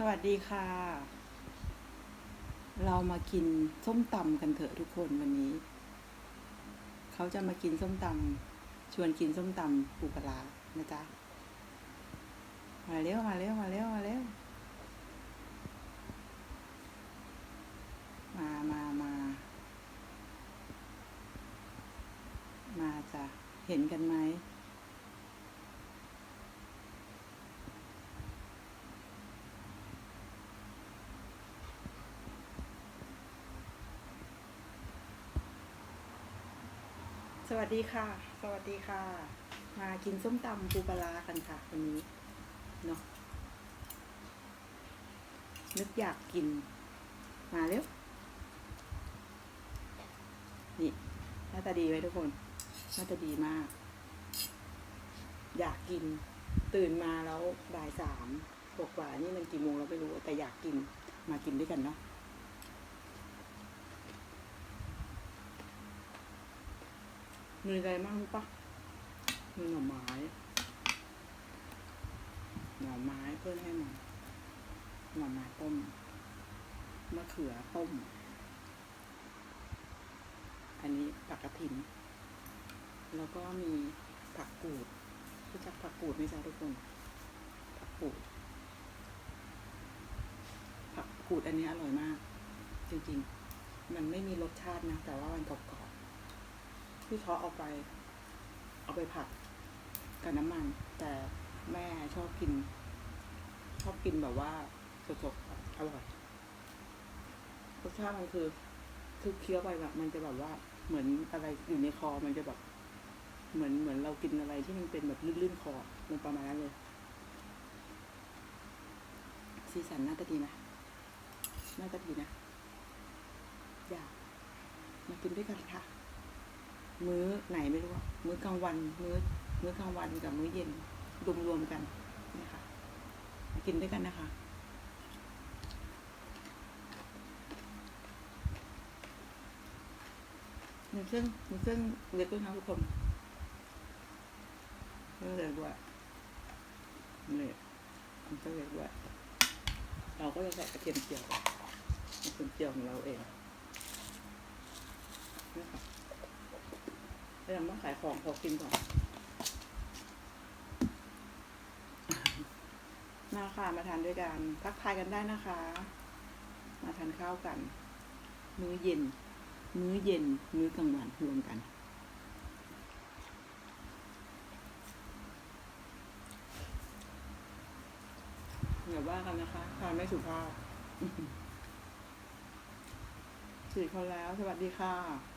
สวัสดีค่ะ เรามากินส้มตำกันเถอะทุกคนวันนี้ เขาจะมากินส้มตำชวนกินส้มตำปูปลาร้านะจ๊ะ มาเร็วมาเร็วมาเร็วมาเร็วมามามา มาจ้ะ เห็นกันไหม สวัสดีค่ะ สวัสดีค่ะ มากินส้มตำปูปลากันค่ะวันนี้เนาะนึกอยากกิน มาเร็ว นี่หน้าตาดีไหมทุกคนหน้าตาดีมาก อยากกิน ตื่นมาแล้วบ่ายสามกว่านี่มันกี่โมงเราไม่รู้แต่อยากกิน มากินด้วยกันเนาะ มีอะไรบ้างรู้ปะมีหน่อไม้ หน่อไม้เพื่อนให้มาหน่อไม้ต้ม มะเขือต้ม อันนี้ผักกระถิน แล้วก็มีผักกูดรู้จักผักกูดไหมจ๊ะทุกคน ผักกูด ผักกูดอันนี้อร่อยมาก จริงๆ มันไม่มีรสชาตินะ แต่ว่ามันกรอบ ๆที่เขาเอาไป เอาไปผัดกับน้ำมัน แต่แม่ชอบกิน ชอบกินแบบว่าสดๆอร่อยรสชาติมันคือคือเคี้ยวไปแบบ มันจะแบบว่าเหมือนอะไรอยู่ในคอมันจะแบบ เหมือนเหมือนเรากินอะไรที่มันเป็นแบบลื่นๆคอมันประมาณนั้นเลยสีสันน่าจะดีนะน่าจะดีนะ อยากมากินด้วยกันค่ะ มื้อไหนไม่รู้มื้อกลางวันมื้อมื้อกลางวันกับมื้อเย็นรวมรวมๆกันนี่ค่ะกินด้วยกันนะคะ มีเครื่องมีเครื่องเล็กด้วยนะทุกคนเครื่องเล็กด้วยนี่เครื่องเล็กด้วยเราก็จะใส่กระเทียมเจียวกระเทียมเจียวของเราเองนี่ค่ะ พยายามต้องขายของพอกินก่อนมาค่ะมาทานด้วยกันทักทายกันได้นะคะ มาทานข้าวกัน มื้อเย็น มื้อเย็น มื้อกลางวันรวมกันอย่าว่ากันนะคะทานไม่สุภาพสี่คนแล้ว สวัสดีค่ะ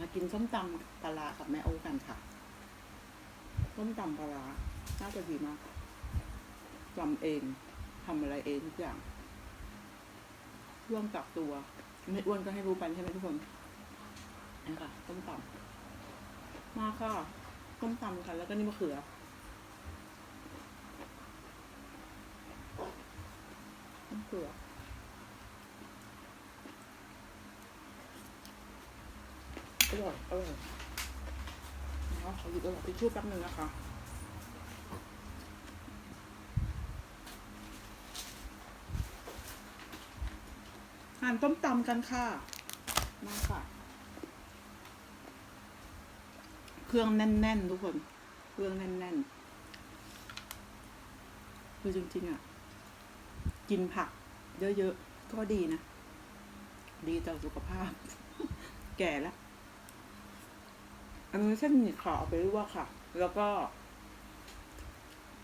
มากินส้มตำปลากับแม่โอ้กันค่ะส้มตำปลาน่าจะดีมากทำเองทำอะไรเองทุกอย่างร่วมกับตัว ไม่อ้วนก็ให้รู้ไปใช่ไหมทุกคนนี่ค่ะส้มตำมาค่ะส้มตำค่ะ แล้วก็นี่มะเขือมะเขือ อร่อยอร่อยนะคะขอหยิบกระดาษทิชชู่แป๊บหนึ่งนะคะทานต้มตำกันค่ะ มาค่ะ เครื่องแน่นๆ ทุกคน เครื่องแน่นๆ คือจริงๆ อะ กินผักเยอะๆ ก็ดีนะ ดีต่อสุขภาพ แก่แล้ว อันนี้เส้นหมี่ขาวเอาไปลวกค่ะ แล้วก็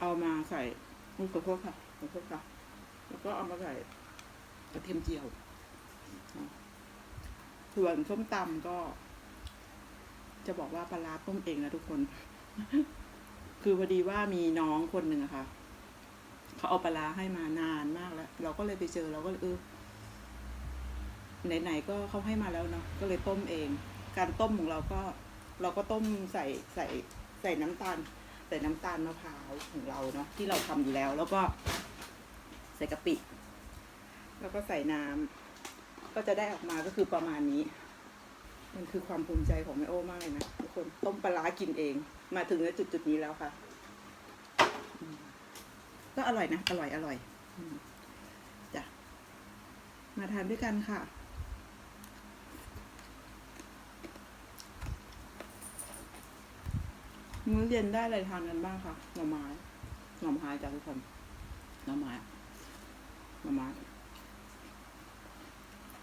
เอามาใส่อุ๊ยขอโทษค่ะขอโทษค่ะ แล้วก็เอามาใส่กระเทียมเจียวส่วนส้มตำก็ จะบอกว่าปลาร้าต้มเองนะทุกคน คือพอดีว่ามีน้องคนหนึ่งอะค่ะเขาเอาปลาให้มานานมากแล้ว เราก็เลยไปเจอเราก็เลยเออไหนๆก็เขาให้มาแล้วเนาะก็เลยต้มเอง การต้มของเราก็ เราก็ต้มใส่ใส่ใส่น้ำตาล ใส่น้ำตาลมะพร้าวของเราเนาะที่เราทำอยู่แล้ว แล้วก็ใส่กะปิ แล้วก็ใส่น้ำก็จะได้ออกมาก็คือประมาณนี้ มันคือความภูมิใจของแม่โอ้มากเลยนะทุกคนต้มปลาร้ากินเอง มาถึงในจุดจุดนี้แล้วค่ะ ก็อร่อยนะ อร่อยอร่อยอืมมาทานด้วยกันค่ะ มื้อเย็นได้อะไรทานกันบ้างคะหน่อไม้หน่อไม้จ้ะทุกคนหน่อไม้หน่อไม้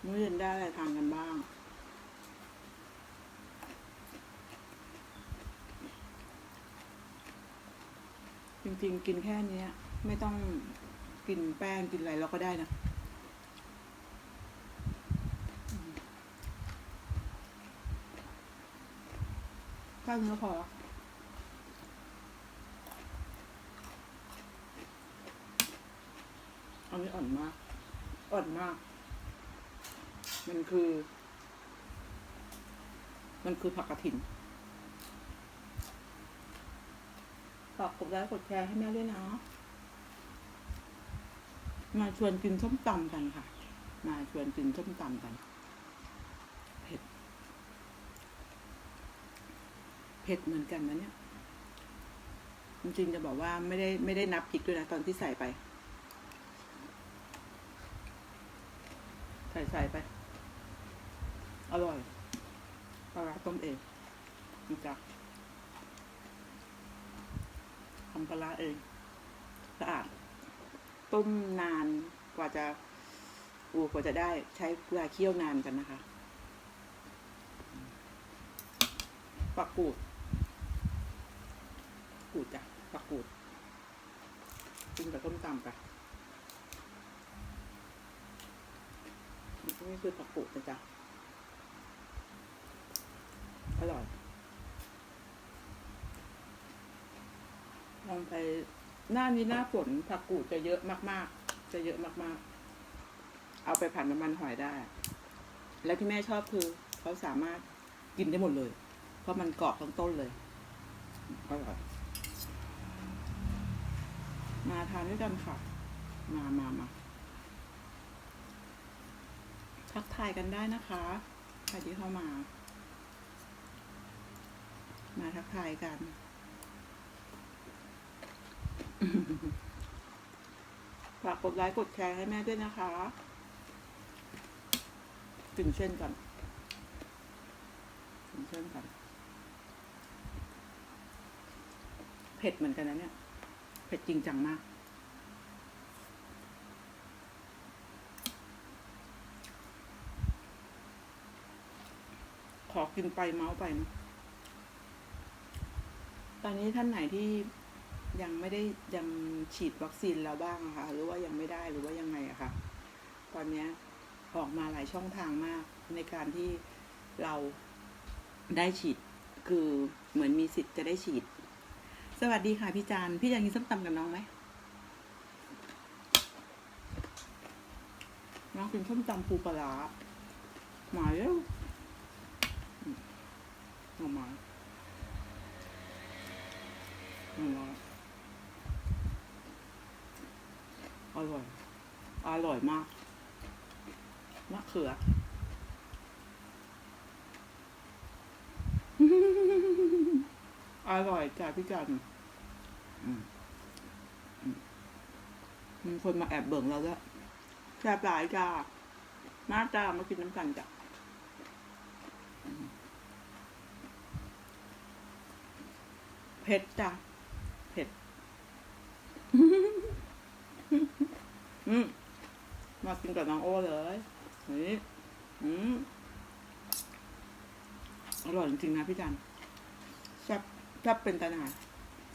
มื้อเย็นได้อะไรทานกันบ้างจริงๆ กินแค่นี้ไม่ต้องกินแป้งกินอะไรเราก็ได้นะ ข้าวเนื้อพอละอั นี้อ่อนมาก อ่อนมาก มันคือ มันคือผักกระถินฝากกดไลค์กดแชร์ให้แม่ด้วยนะ มาชวนกินส้มตำกันค่ะ มาชวนกินส้มตำกัน เผ็ด เผ็ดเหมือนกันนะเนี่ย จริงๆจะบอกว่าไม่ได้ไม่ได้นับพริกด้วยนะตอนที่ใส่ไป ส่ใส่ไป อร่อยปลาร้าต้มเองนะจ๊ะทำปลาร้าเองสะอาดต้มนานกว่าจะอูกว่าจะได้ใช้เวลาเคี่ยวนานกันนะคะปักกูด กูดจ้ะปักกูดกินกับต้มตำป นี่คือปักกูดนะจ๊ะ อร่อย ลองไปหน้านี้หน้าฝนผักกูดจะเยอะมาก ๆ จะเยอะมาก ๆ เอาไปผัดน้ำมันหอยได้ แล้วที่แม่ชอบคือเขาสามารถกินได้หมดเลย เพราะมันกรอบทั้งต้นเลยอร่อยมาทานด้วยกันค่ะ มามามา ทักทายกันได้นะคะใครที่เข้ามา มาทักทายกัน ฝากกดไลค์กดแชร์ให้แม่ด้วยนะคะ ถึงเช่นกันถึงเช่นกัน เผ็ดเหมือนกันนะเนี่ย เผ็ดจริงจังมาก ขอ กินไปเมาส์ไปนะตอนนี้ท่านไหนที่ยังไม่ได้ยังฉีดวัคซีนแล้วบ้างะคะหรือว่ายังไม่ได้หรือว่ายังไงอะคะตอนเนี้ยออกมาหลายช่องทางมากในการที่เราได้ฉีดคือเหมือนมีสิทธิ์จะได้ฉีด สวัสดีค่ะพี่จานพี่อยากกินส้มตำกับน้องไหมน้องกินส้มตำปูปลาร้ามาแล้ว เอามาเอามาอร่อย อร่อยมาก มะเขืออร่อยจ้ะพี่จันอืมอืมมีคนมาแอบเบิ่งเราแล้วแซ่บหลายจ้ามาจ้ามากินน้ำกันจ้ะอืมเผ็ดจ้ะเผ็ด อืม มากินกับน้องโอเลยนี่อืม อร่อยจริงๆนะพี่จันแซ่บแซ่บเป็นตาหนา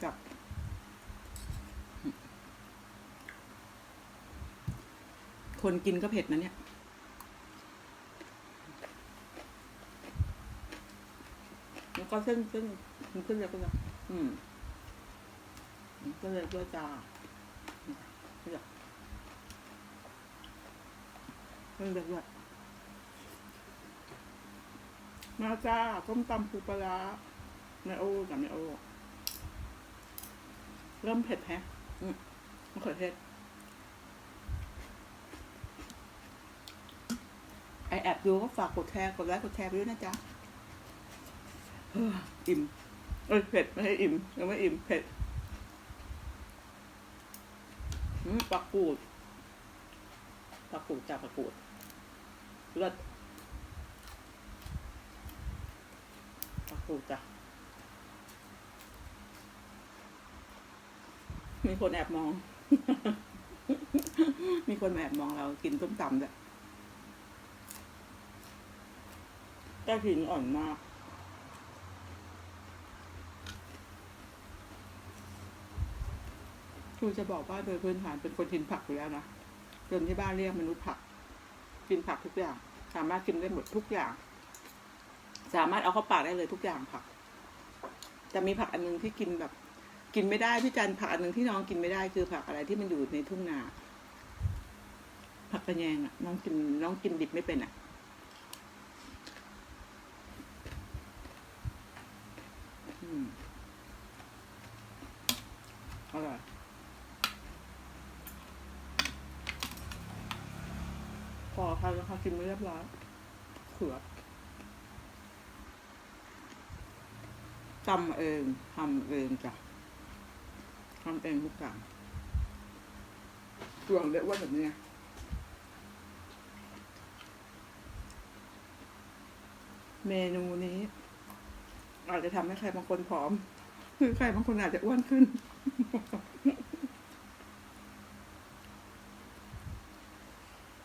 จับคนกินก็เผ็ดนะเนี่ย แล้วก็เส้นเส้นมันขึ้นเลยก็เลย อืมมันก็เลยด้วยจ้าเลือกเลือกด้วยมาจ้าต้มตำปูปลาร้าไมโอ้กับไมโอ้เริ่มเผ็ดแฮะอืมมะเขือเทศไอแอบดูก็ฝากกดแชร์กดไลค์กดแชร์ไปด้วยนะจ๊ะเฮ้ออิ่ม เอ้ยเผ็ดไม่ใช่อิ่มยังไม่อิ่มเผ็ดอืมปักกูดปักกูดจ้าปักกูดเลิศผักกูดจ้ะมีคนแอบมอง มีคนมาแอบมองเรากินต้มตำด้วยกระถิ่นอ่อนมาก รูจะบอกว่าโดยพื้นฐานเป็นคนกินผักอยู่แล้วนะจนที่บ้านเรียกมนุษย์ผัก กินผักทุกอย่าง สามารถกินได้หมดทุกอย่าง สามารถเอาเข้าปากได้เลยทุกอย่างผัก แต่มีผักอันนึงที่กินแบบ กินไม่ได้พี่จันผักอันนึงที่น้องกินไม่ได้คือผักอะไรที่มันอยู่ในทุ่งนาผักกระแยงอะน้องกินน้องกินดิบไม่เป็นอะ อืมอร่อย พอค่ะแล้วค่ะกินไม่เรียบร้อยเขือจำเองทำเองจ้ะทำเองทุกอย่างส่วนเล็กว่าแบบนี้เมนูนี้ อาจจะทำให้ใครบางคนผอมหรือใครบางคนอาจจะอ้วนขึ้น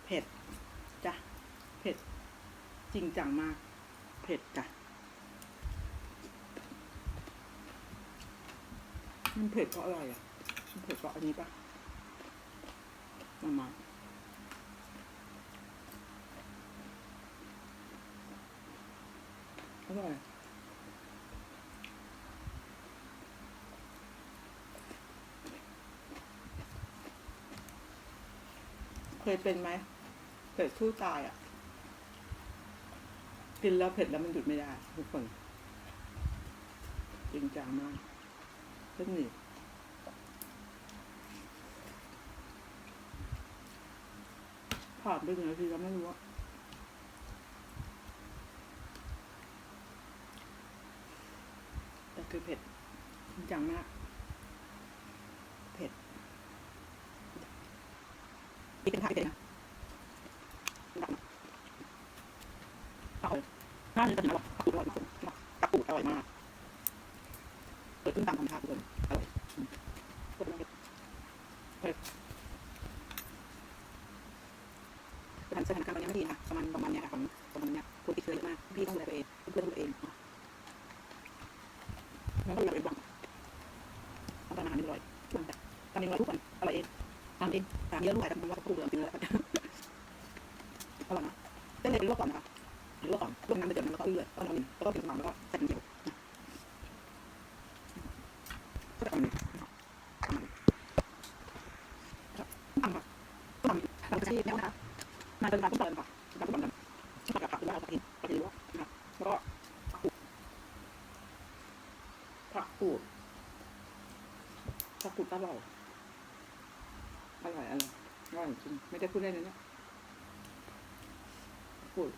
เผ็ด งจังมาก เผ็ดจ้ะ มันเผ็ดเพราะอะไรอะ มันเผ็ดเพราะอันนี้ปะมามาอร่อยเคยเป็นไหมเผ็ดสู้ตายอะ กินแล้วเผ็ดแล้วมันหยุดไม่ได้ ทุกคน จริงจังมากเทคนิคผ่านไปหนึ่งนาทีแล้วไม่รู้ว่าแต่คือเผ็ดจริงจังมาก เผ็ดนี่เป็นผักที่เผ็ดนะเอา ถ้าจะถึงแล้วผักกูดอร่อยมากผักกูดอร่อยมากเปิดขึ้นตามธรรมชาติเลยอร่อยสถานสถานการณ์ตอนนี้ไม่ดีนะประมาณประมาณเนี้ยค่ะประมาณประมาณเนี้ยคนติดเชื้อเยอะมาก พี่ต้องดูแลตัวเองเพื่อนดูแลตัวเองแล้วก็ดูแลตัวเองบ้างทำอาหารอร่อยทุกวันทำเองอร่อยทุกวันอร่อยเองทำเองทำเยอะด้วยทำว่าจะพูดเหลือกินเลยอร่อยนะเส้นเล็กลวกก่อนนะคะลวกก่อนลวกน้ำไปเดือดแล้วก็เลือดแล้วก็น้ำแล้วก็เป็นน้ำแล้วก็ใส่น้ำเดียว ก็จะทำนี่ทำค่ะทำหลังจากที่แล้วนะคะ มาเป็นการต้มยำค่ะการต้มยำที่ผัดกับผักหรือว่าเราผัดเองผัดเองว่านะคะแล้วก็ผักกูดผักกูดอร่อยอร่อยอร่อยอร่อยจริงไม่ได้พูดเล่นนะเนี่ยผูด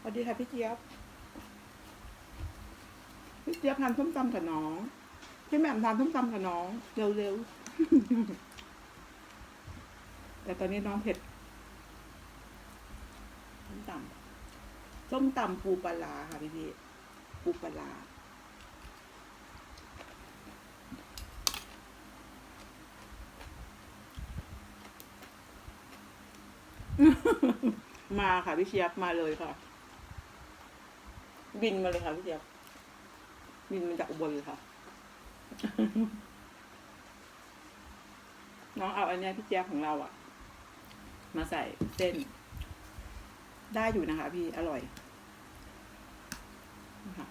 สวัสดีค่ะพี่เจี๊ยบพี่เจี๊ยบทานส้มตำกับน้องพี่แหม่มทานส้มตำกับน้องเร็วๆ แต่ตอนนี้น้องเผ็ดส้มตำส้มตำปูปลาค่ะพี่พี่ปูปลามาค่ะพี่เจี๊ยบมาเลยค่ะ บินมาเลยค่ะพี่เจี๊ยบบินมาจากอุบลเลยค่ะ น้องเอาอันเนี้ยพี่แจ๊บของเราอะ มาใส่เส้น ได้อยู่นะคะพี่อร่อยนะคะ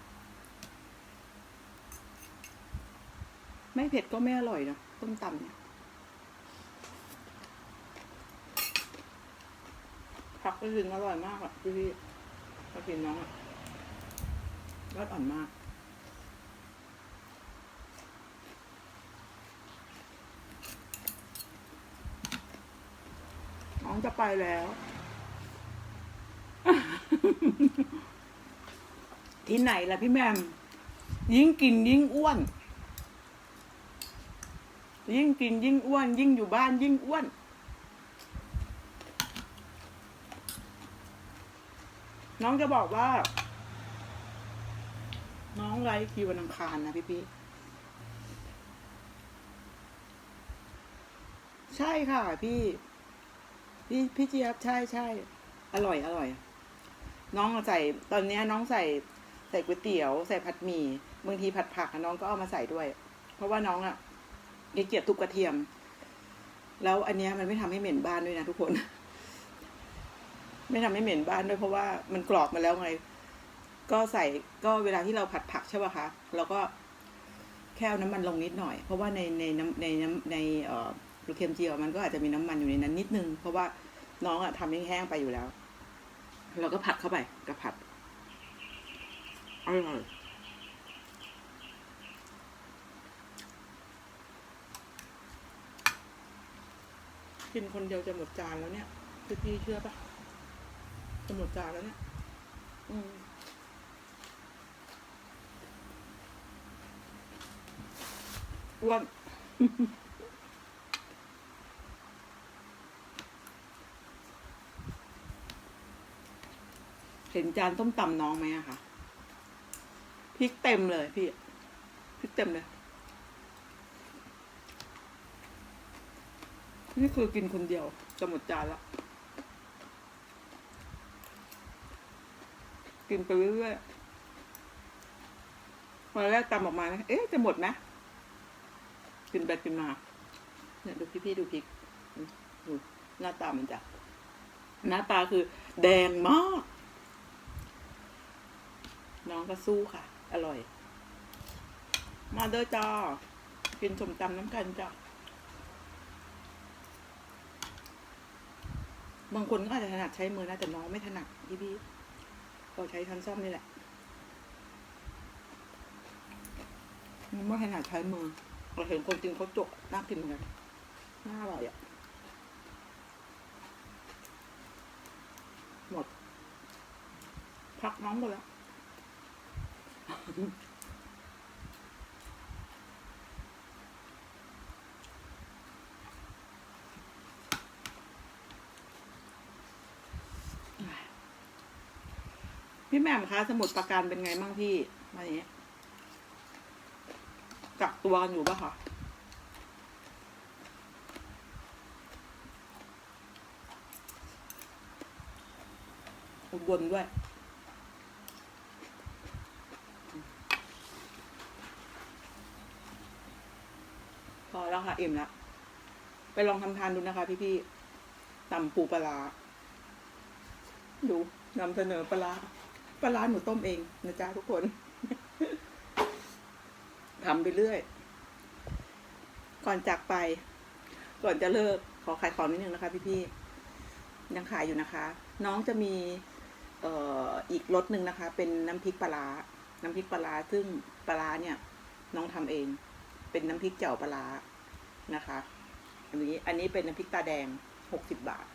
ไม่เผ็ดก็ไม่อร่อยนะต้มตำเนี่ยผักกระถินอร่อยมากอะพี่พี่กระถินน้องอะรสอ่อนมาก น้อง จะไปแล้ว ที่ไหนล่ะพี่แมม ยิ่งกินยิ่งอ้วน ยิ่งกินยิ่งอ้วน ยิ่งอยู่บ้านยิ่งอ้วน น้องจะบอกว่า น้องไลฟ์คิววันอังคารนะพี่พี่ใช่ค่ะพี่ พี่พี่เจี๊ยบใช่ใช่อร่อยอร่อย น้องใส่ตอนเนี้ยน้องใส่ใส่ก๋วยเตี๋ยว ใส่ผัดหมี่บางทีผัดผักอะน้องก็เอามาใส่ด้วย เพราะว่าน้องอะเกลียดทุกกระเทียม แล้วอันเนี้ยมันไม่ทำให้เหม็นบ้านด้วยนะทุกคน ไม่ทำให้เหม็นบ้านด้วยเพราะว่ามันกรอบมาแล้วไง ก็ใส่ก็เวลาที่เราผัดผักใช่ป่ะคะเราก็แค่เอาน้ำมันลงนิดหน่อย เพราะว่าในในน้ำในน้ำในเอ่อ ลูกเค็มเจียวมันก็อาจจะมีน้ำมันอยู่ในนั้นนิดนึง เพราะว่าน้องอะทำแห้งๆไปอยู่แล้ว เราก็ผัดเข้าไปกับผัดอร่อยกินคนเดียวจะหมดจานแล้วเนี่ยพี่พี่เชื่อปะจะหมดจานแล้วเนี่ย อืมอ้วน เห็นจานต้มตำน้องไหมอะคะพริกเต็มเลยพี่พริกเต็มเลย นี่คือกินคนเดียวจะหมดจานละกินไปเรื่อยๆวันแรกตำออกมานะเอ๊ะจะหมดไหมกินไปกินมาเนี่ยดูพี่ๆดูพริกดูหน้าตามันจะหน้าตาคือแดงมาก น้องก็สู้ค่ะ อร่อย มาเด้อจ้ากินสมตำน้ำกันจ้าบางคนก็อาจจะถนัดใช้มือนะแต่น้องไม่ถนัดพี่พี่ก็ใช้ช้อนซ่อมนี่แหละมันไม่ถนัดใช้มือเราเห็นคนกินเขาจกน่ากินเหมือนกันน่าอร่อยอะหมดพักน้องหมดแล้ว พี่แหม่มคะสมุดประการเป็นไงบ้างพี่วันนี้กักตัวกันอยู่ปะคะอุบลด้วย แล้วค่ะอิ่มล้วไปลองทำทานดูนะคะพี่ๆตำปูปลาดูนำเสนอปลาปลาร้าหนูต้มเองนะจ๊ะทุกคนทำไปเรื่อย ก่อนจากไป ก่อนจะเลิกขอขายของนิดนึงนะคะพี่ๆยังขายอยู่นะคะ น้องจะมีเอ่ออีกรสหนึ่งนะคะ เป็นน้ำพริกปลาร้าน้ำพริกปลาซึ่งปลาเนี่ย น้องทำเอง เป็นน้ำพริกเจียวปลา นะคะ อันนี้อันนี้เป็นน้ำพริกตาแดงหกสิบบาท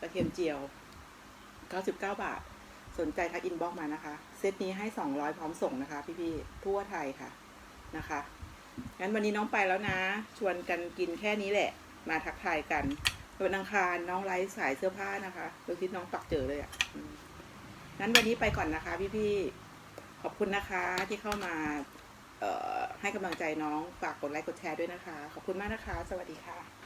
กระเทียมเจียวเก้าสิบเก้าบาท สนใจทักอินบ็อกมานะคะ เซตนี้ให้สองร้อยพร้อมส่งนะคะ พี่ๆ ทั่วไทยค่ะนะคะงั้นวันนี้น้องไปแล้วนะ ชวนกันกินแค่นี้แหละ มาทักทายกันวันอังคารน้องไลฟ์สายเสื้อผ้านะคะดูที่น้องปักเจอเลยอะ่ะงั้นวันนี้ไปก่อนนะคะ พี่ๆ ขอบคุณนะคะที่เข้ามา ให้กำลังใจน้องฝากกดไลค์กดแชร์ด้วยนะคะ ขอบคุณมากนะคะ สวัสดีค่ะ